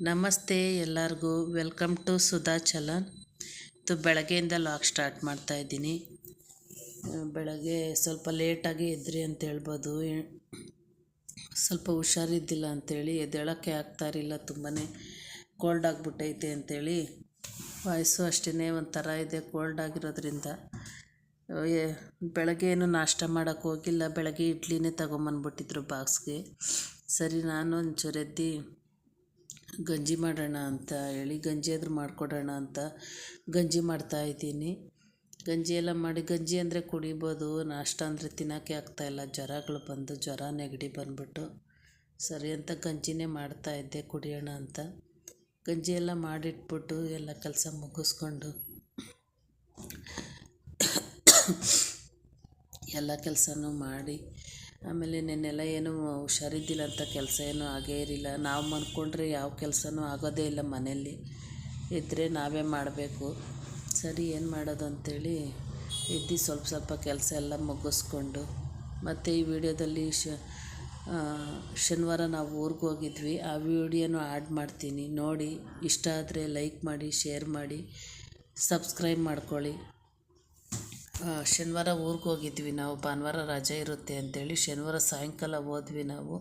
ನಮಸ್ತೆ ಎಲ್ಲರಿಗೂ. Welcome to Sudha challan ಇದು ಬೆಳಗ್ಗೆಯಿಂದ ಲಾಗ್ ಸ್ಟಾರ್ಟ್ ಮಾಡ್ತಾ ಇದ್ದೀನಿ. ಬೆಳಗ್ಗೆ ಸ್ವಲ್ಪ ಲೇಟಾಗಿ ಎದ್ರಿ ಅಂತ ಹೇಳ್ಬೋದು. ಸ್ವಲ್ಪ ಹುಷಾರಿದ್ದಿಲ್ಲ ಅಂಥೇಳಿ ಎದ್ದೇಳೋಕ್ಕೆ ಆಗ್ತಾ ಇರಲಿಲ್ಲ. ತುಂಬಾ ಕೋಲ್ಡ್ ಆಗಿಬಿಟ್ಟೈತೆ ಅಂಥೇಳಿ ವಾಯ್ಸು ಅಷ್ಟೇ ಒಂಥರ ಇದೆ ಕೋಲ್ಡ್ ಆಗಿರೋದ್ರಿಂದ. ಬೆಳಗ್ಗೆ ಏನು ನಾಷ್ಟ ಮಾಡೋಕ್ಕೆ ಹೋಗಿಲ್ಲ. ಬೆಳಗ್ಗೆ ಇಡ್ಲಿನೇ ತಗೊಂಬಂದ್ಬಿಟ್ಟಿದ್ರು ಬಾಕ್ಸ್ಗೆ ಸರಿ, ನಾನು ಒಂಚೂರು ಎದ್ದು ಗಂಜಿ ಮಾಡೋಣ ಅಂತ ಹೇಳಿ, ಗಂಜಿ ಆದರೂ ಮಾಡಿಕೊಡೋಣ ಅಂತ ಗಂಜಿ ಮಾಡ್ತಾ ಇದ್ದೀನಿ. ಗಂಜಿ ಎಲ್ಲ ಮಾಡಿ, ಗಂಜಿ ಅಂದರೆ ಕುಡಿಬೋದು, ನಾಷ್ಟ ಅಂದರೆ ತಿನ್ನೋಕ್ಕೆ ಆಗ್ತಾಯಿಲ್ಲ ಜ್ವರಗಳು ಬಂದು, ಜ್ವರ ನೆಗಡಿ ಬಂದ್ಬಿಟ್ಟು ಸರಿ ಅಂತ ಗಂಜಿನೇ ಮಾಡ್ತಾ ಇದ್ದೆ, ಕುಡಿಯೋಣ ಅಂತ. ಗಂಜಿ ಎಲ್ಲ ಮಾಡಿಟ್ಬಿಟ್ಟು ಎಲ್ಲ ಕೆಲಸ ಮುಗಿಸ್ಕೊಂಡು ಎಲ್ಲ ಕೆಲಸನೂ ಮಾಡಿ ಆಮೇಲೆ ನೆನ್ನೆಲ್ಲ ಏನು ಹುಷಾರಿದ್ದಿಲ್ಲ ಅಂತ ಕೆಲಸ ಏನೂ ಆಗೇ ಇರಲಿಲ್ಲ. ನಾವು ಮನ್ಕೊಂಡ್ರೆ ಯಾವ ಕೆಲಸನೂ ಆಗೋದೇ ಇಲ್ಲ ಮನೆಯಲ್ಲಿ. ಇದ್ದರೆ ನಾವೇ ಮಾಡಬೇಕು. ಸರಿ, ಏನು ಮಾಡೋದು ಅಂಥೇಳಿ ಎದ್ದು ಸ್ವಲ್ಪ ಸ್ವಲ್ಪ ಕೆಲಸ ಎಲ್ಲ ಮುಗಿಸ್ಕೊಂಡು, ಮತ್ತು ಈ ವಿಡಿಯೋದಲ್ಲಿ ಶ ಶನಿವಾರ ನಾವು ಊರಿಗೆ ಹೋಗಿದ್ವಿ. ಆ ವಿಡಿಯೋನೂ ಆ್ಯಡ್ ಮಾಡ್ತೀನಿ. ನೋಡಿ, ಇಷ್ಟ ಆದರೆ ಲೈಕ್ ಮಾಡಿ, ಶೇರ್ ಮಾಡಿ, ಸಬ್ಸ್ಕ್ರೈಬ್ ಮಾಡ್ಕೊಳ್ಳಿ. ಶನಿವಾರ ಊರಿಗೆ ಹೋಗಿದ್ವಿ ನಾವು. ಭಾನುವಾರ ರಜೆ ಇರುತ್ತೆ ಅಂತೇಳಿ ಶನಿವಾರ ಸಾಯಂಕಾಲ ಹೋದ್ವಿ ನಾವು.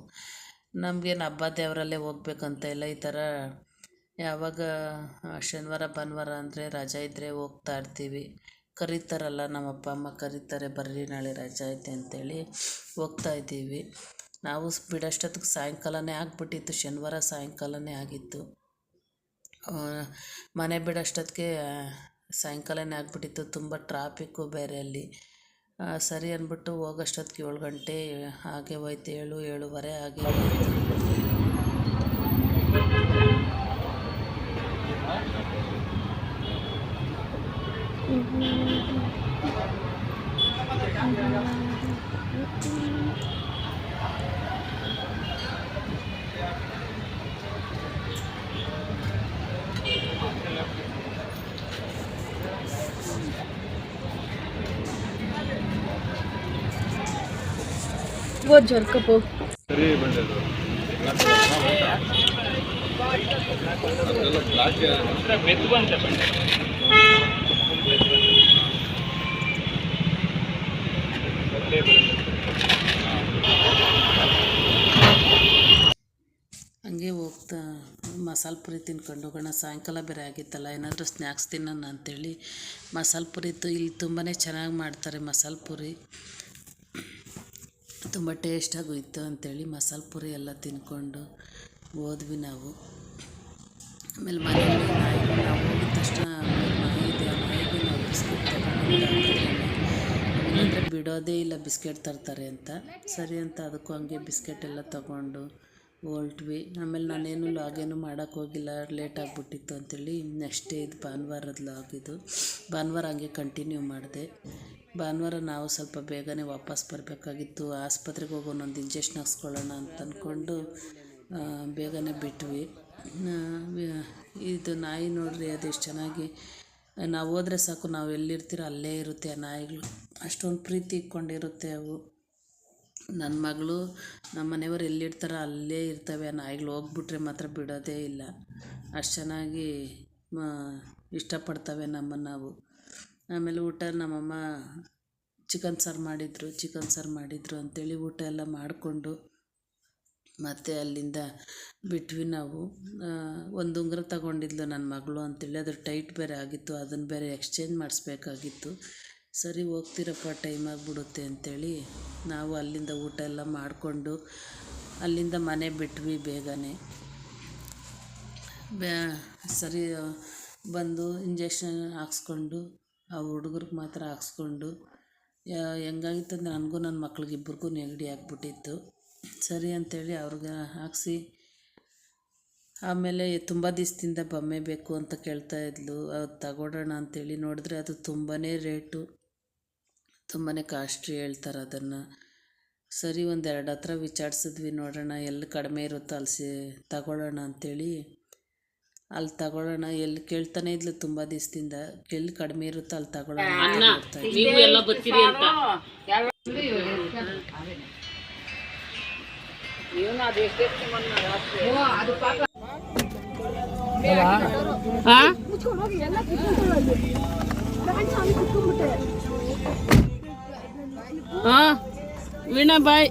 ನಮಗೇನು ಹಬ್ಬ ದೇವರಲ್ಲೇ ಹೋಗ್ಬೇಕಂತ ಇಲ್ಲ, ಈ ಥರ ಯಾವಾಗ ಶನಿವಾರ, ಭಾನುವಾರ ಅಂದರೆ ರಜೆ ಇದ್ದರೆ ಹೋಗ್ತಾ ಇರ್ತೀವಿ. ಕರೀತಾರಲ್ಲ ನಮ್ಮ ಅಪ್ಪ ಅಮ್ಮ ಕರೀತಾರೆ, ಬರ್ರಿ ನಾಳೆ ರಜೆ ಐತೆ ಅಂತೇಳಿ ಹೋಗ್ತಾ ಇದ್ದೀವಿ. ನಾವು ಬಿಡಷ್ಟೊತ್ತಿಗೆ ಸಾಯಂಕಾಲನೇ ಆಗಿಬಿಟ್ಟಿತ್ತು, ಶನಿವಾರ ಸಾಯಂಕಾಲನೇ ಆಗಿತ್ತು. ಮನೆ ಬಿಡೋಷ್ಟೊತ್ತಿಗೆ ಸಾಯಂಕಾಲನೇ ಆಗಿಬಿಟ್ಟಿತ್ತು, ತುಂಬ ಟ್ರಾಫಿಕ್ಕು ಬೇರೆ ಅಲ್ಲಿ. ಸರಿ ಅಂದ್ಬಿಟ್ಟು ಹೋಗೋಷ್ಟೊತ್ತಿಗೆ ಏಳು ಗಂಟೆ, ಹಾಗೆ ಹೋಯ್ತು, ಏಳು, ಏಳುವರೆ ಹಾಗೆ ಹೋಯ್ತು. वो ಹೋಗೋ ಹಂಗೆ ಹೋಗ್ತಾ ಮಸಾಲೆ ಪುರಿ ತಿನ್ಕೊಂಡು ಹೋಗೋಣ ಸಾಯಂಕಾಲ ಬೇರೆ ಆಗಿತ್ತಲ್ಲ ಏನಾದರೂ ಸ್ನ್ಯಾಕ್ಸ್ ತಿನ್ನೋಣ ಅಂಥೇಳಿ ಮಸಾಲೆ ಪುರಿ ಇಲ್ಲಿ ತುಂಬಾ ಚೆನ್ನಾಗಿ ಮಾಡ್ತಾರೆ ಮಸಾಲೆ ಪುರಿ. ತುಂಬ ಟೇಸ್ಟಾಗೂ ಇತ್ತು ಅಂಥೇಳಿ ಮಸಾಲೆ ಪುರಿ ಎಲ್ಲ ತಿನ್ಕೊಂಡು ಹೋದ್ವಿ ನಾವು. ಆಮೇಲೆ ಮನೆಯಲ್ಲಿ ನಾಯಿಗಳು ನಾವು ಹೋಗಿದ ತಕ್ಷಣ ನಾಯಿ ಇದೆ ನಾವು ಬಿಸ್ಕೆಟ್ ಇಲ್ಲಾಂದರೆ ಬಿಡೋದೇ ಇಲ್ಲ ಬಿಸ್ಕೆಟ್ ತರ್ತಾರೆ ಅಂತ. ಸರಿ ಅಂತ ಅದಕ್ಕೂ ಹಂಗೆ ಬಿಸ್ಕೆಟ್ ಎಲ್ಲ ತಗೊಂಡು ಹೊಲ್ಟ್ವಿ ಆಮೇಲೆ ನಾನೇನು ಲಾಗೇನು ಮಾಡೋಕ್ಕೆ ಹೋಗಿಲ್ಲ, ಲೇಟ್ ಆಗಿಬಿಟ್ಟಿತ್ತು ಅಂಥೇಳಿ ನೆಕ್ಸ್ಟ್ ಡೇ ಇದು ಭಾನುವಾರದ ಲಾಗಿದು ಭಾನುವಾರ ಹಂಗೆ ಕಂಟಿನ್ಯೂ ಮಾಡಿದೆ. ಭಾನುವಾರ ನಾವು ಸ್ವಲ್ಪ ಬೇಗನೆ ವಾಪಸ್ ಬರಬೇಕಾಗಿತ್ತು. ಆಸ್ಪತ್ರೆಗೆ ಹೋಗಿ ಒಂದು ಇಂಜೆಕ್ಷನ್ ಹಾಕ್ಸ್ಕೊಳ್ಳೋಣ ಅಂತ ಅಂದ್ಕೊಂಡು ಬೇಗನೆ ಬಿಟ್ವಿ. ಇದು ನಾಯಿ ನೋಡ್ರಿ ಅದೆಷ್ಟು ಚೆನ್ನಾಗಿ. ನಾವು ಹೋದರೆ ಸಾಕು, ನಾವು ಎಲ್ಲಿರ್ತೀರೋ ಅಲ್ಲೇ ಇರುತ್ತೆ ಆ ನಾಯಿಗಳು. ಅಷ್ಟೊಂದು ಪ್ರೀತಿ ಇಟ್ಕೊಂಡಿರುತ್ತೆ ಅವು. ನನ್ನ ಮಗಳು ನಮ್ಮ ಮನೆಯವರು ಎಲ್ಲಿರ್ತಾರೋ ಅಲ್ಲೇ ಇರ್ತವೆ ಆ ನಾಯಿಗಳು. ಹೋಗ್ಬಿಟ್ರೆ ಮಾತ್ರ ಬಿಡೋದೇ ಇಲ್ಲ. ಅಷ್ಟು ಚೆನ್ನಾಗಿ ಇಷ್ಟಪಡ್ತವೆ ನಮ್ಮನ್ನು ನಾವು ಆಮೇಲೆ ಊಟ ನಮ್ಮಮ್ಮ ಚಿಕನ್ ಸಾರು ಮಾಡಿದರು, ಚಿಕನ್ ಸಾರು ಮಾಡಿದರು ಅಂಥೇಳಿ ಊಟ ಎಲ್ಲ ಮಾಡಿಕೊಂಡು ಮತ್ತು ಅಲ್ಲಿಂದ ಬಿಟ್ವಿ ನಾವು. ಒಂದು ಉಂಗುರ ತಗೊಂಡಿದ್ಲು ನನ್ನ ಮಗಳು ಅಂತೇಳಿ, ಅದು ಟೈಟ್ ಬೇರೆ ಆಗಿತ್ತು, ಅದನ್ನು ಬೇರೆ ಎಕ್ಸ್ಚೇಂಜ್ ಮಾಡಿಸ್ಬೇಕಾಗಿತ್ತು. ಸರಿ ಹೋಗ್ತಿರಪ್ಪ ಟೈಮ್ ಆಗಿಬಿಡುತ್ತೆ ಅಂಥೇಳಿ ನಾವು ಅಲ್ಲಿಂದ ಊಟ ಎಲ್ಲ ಮಾಡಿಕೊಂಡು ಅಲ್ಲಿಂದ ಮನೆ ಬಿಟ್ವಿ ಬೇಗನೆ. ಬ್ಯಾ, ಸರಿ, ಬಂದು ಇಂಜೆಕ್ಷನ್ ಹಾಕ್ಸ್ಕೊಂಡು ಆ ಹುಡುಗರಿಗೆ ಮಾತ್ರ ಹಾಕ್ಸ್ಕೊಂಡು ಹೆಂಗಾಗಿತ್ತಂದ್ರೆ ನನಗೂ ನನ್ನ ಮಕ್ಳಿಗೆ ಇಬ್ರಿಗೂ ನೆಗಡಿ ಆಗಿಬಿಟ್ಟಿತ್ತು. ಸರಿ ಅಂಥೇಳಿ ಅವ್ರಿಗೆ ಹಾಕ್ಸಿ, ಆಮೇಲೆ ತುಂಬ ದಿವಸದಿಂದ ಬೊಮ್ಮೆ ಬೇಕು ಅಂತ ಕೇಳ್ತಾ ಇದ್ಲು. ಅದು ತಗೊಳ್ಳೋಣ ಅಂತೇಳಿ ನೋಡಿದ್ರೆ ಅದು ತುಂಬಾ ರೇಟು ತುಂಬಾ ಕಾಸ್ಟ್ಲಿ ಹೇಳ್ತಾರೆ ಅದನ್ನು. ಸರಿ, ಒಂದೆರಡು ಹತ್ರ ವಿಚಾರಿಸಿದ್ವಿ ನೋಡೋಣ ಎಲ್ಲಿ ಕಡಿಮೆ ಇರುತ್ತೋ ಅಲ್ಲಿ ಸಿ ತಗೊಳ್ಳೋಣ ಅಂಥೇಳಿ ಅಲ್ಲಿ ತಗೊಳ್ಳೋಣ. ಎಲ್ಲಿ ಕೇಳ್ತಾನೆ ಇದ್ಲು ತುಂಬಾ ದಿವಸದಿಂದ. ಎಲ್ಲಿ ಕಡಿಮೆ ಇರುತ್ತೆ ಅಲ್ಲಿ ತಗೊಳ್ಳೋಣ ಅಂತ ನೋಡ್ತಾ. ನೀವು ಎಲ್ಲ ಬರ್ತೀರಿ ಅಂತ. ಹಾ? ವೀಣಾ ಬಾಯ್.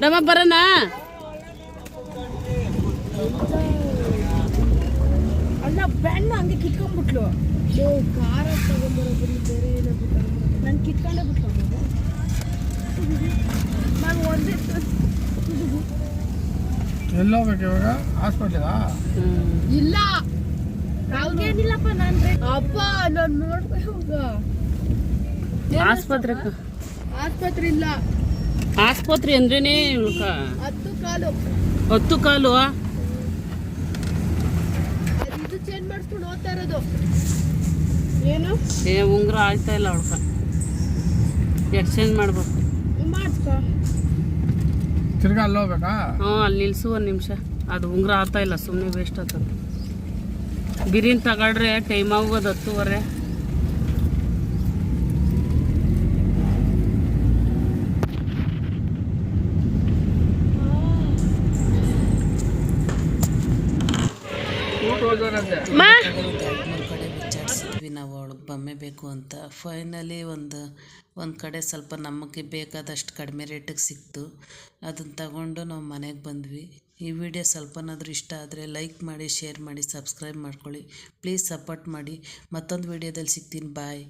ಡಮ್ಮ ಬರೋಣ? ಬೆಣ್ಣ ಹಂಗೆ ಕಿತ್ಕೊಂಡ್ಬಿಟ್ಲು. ಖಾರ ತಗೊಂಬರೋದ್ರಲ್ಲಿ ಬೇರೆ ಏನಾಗ್ಬಿಟ್ಟು ನಾನು ಕಿತ್ಕೊಂಡೇ ಬಿಟ್ಲು ನಾನು ಒಂದೇ ಎಲ್ಲೋಗ್ಬೇಕು ಇವಾಗ? ಹಾಸ್ಪಿಟ್ಲಿಗಾ? ಇಲ್ಲ. ಹಂಗೇನಿಲ್ಲಪ್ಪ ನಾನು ಅಪ್ಪ ನಾನು ನೋಡ್ಬೇಕು ಆಸ್ಪತ್ರೆ ಆಸ್ಪತ್ರೆ ಇಲ್ಲ. ಆಸ್ಪತ್ರೆ ಅಂದ್ರೇನೆ ಹತ್ತು ಕಾಲು. ಹತ್ತು ಕಾಲು ಚೇಂಜ್ ಮಾಡಿಸ್ಕೊಂಡು ಹೋಗ್ತಾ ಇರೋದು? ಏನು? ಏ ಉಂಗುರ ಆಯ್ತಾ ಇಲ್ಲ ಹುಡ್ಕ ಎಕ್ಸ್ಚೇಂಜ್ ಮಾಡ್ಬೇಕು. ಮಾಡಿಸ್ಕೊ. ತಿರ್ಗಾ ಅಲ್ಲಿ ಹೋಗ್ಬೇಕಾ? ಹ್ಞೂ ಅಲ್ಲಿ ನಿಲ್ಸು ಒಂದು ನಿಮಿಷ. ಅದು ಉಂಗುರ ಆಗ್ತಾ ಇಲ್ಲ ಸುಮ್ಮನೆ ವೇಸ್ಟ್ ಆಗ್ತದೆ. ಬಿರಿಯಾನಿ ತಗೊಳ್ರೆ ಟೈಮ್ ಆಗೋದು ಹತ್ತುವರೆ. ಕಡೆ ವಿಚಾರಿಸಿದ್ವಿ ನಾವು ಅವಳಿಗೆ ಬೊಮ್ಮೆ ಬೇಕು ಅಂತ. ಫೈನಲಿ ಒಂದು ಒಂದು ಕಡೆ ಸ್ವಲ್ಪ ನಮಗೆ ಬೇಕಾದಷ್ಟು ಕಡಿಮೆ ರೇಟಿಗೆ ಸಿಕ್ತು. ಅದನ್ನು ತಗೊಂಡು ನಾವು ಮನೆಗೆ ಬಂದ್ವಿ. ಈ ವಿಡಿಯೋ ಸ್ವಲ್ಪನಾದರೂ ಇಷ್ಟ ಆದರೆ ಲೈಕ್ ಮಾಡಿ ಶೇರ್ ಮಾಡಿ ಸಬ್ಸ್ಕ್ರೈಬ್ ಮಾಡ್ಕೊಳ್ಳಿ. ಪ್ಲೀಸ್ ಸಪೋರ್ಟ್ ಮಾಡಿ. ಮತ್ತೊಂದು ವಿಡಿಯೋದಲ್ಲಿ ಸಿಗ್ತೀನಿ. ಬಾಯ್